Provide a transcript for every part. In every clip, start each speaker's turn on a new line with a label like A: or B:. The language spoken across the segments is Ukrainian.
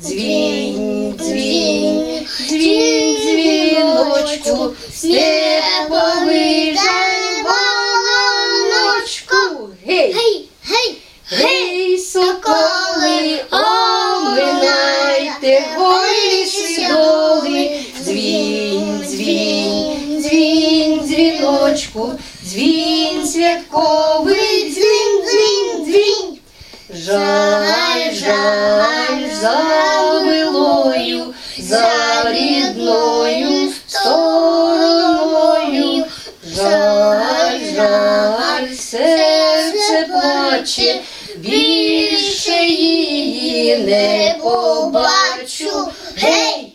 A: Дзвінь, дзвінь, дзвінь, дзвіночку, степовий жайваночку. Гей,
B: Гей, гей,
A: гей, соколи, оминайте гої ліси доли. Дзвінь, дзвінь, дзвінь, дзвіночку, дзвінь святковий, дзвінь, дзвінь, дзвінь. Жаль, жаль, жаль, серце плаче, більше її не побачу. Гей,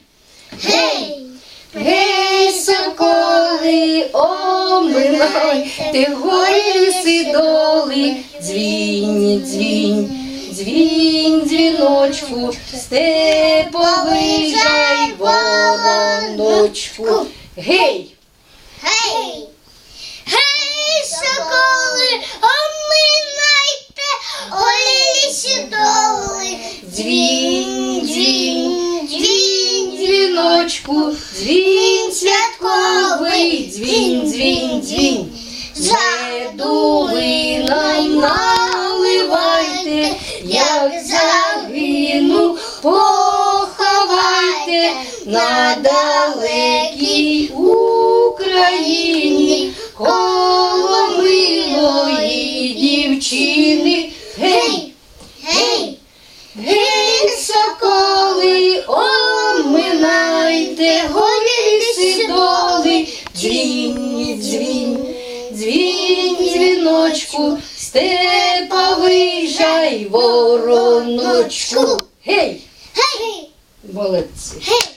A: гей, гей, соколи, оминайте горі ліси доли, дзвінь, дзвінь, дзвінь, дзвіночку, степовий жай вороночку. Гей,
B: гей, гей, соколи, оминайте, голі лісі доли.
A: Дзвінь, дзвінь, дзвінь, дзвіночку, дзвінь святковий, дзвінь, дзвінь, дзвінь. Ви наливайте, як загину, поховайте на далекій Україні коло милої дівчини. Дзвінь, дзвіночку, степа вижай вороночку. Гей,
B: гей,
A: молодці.
B: гей.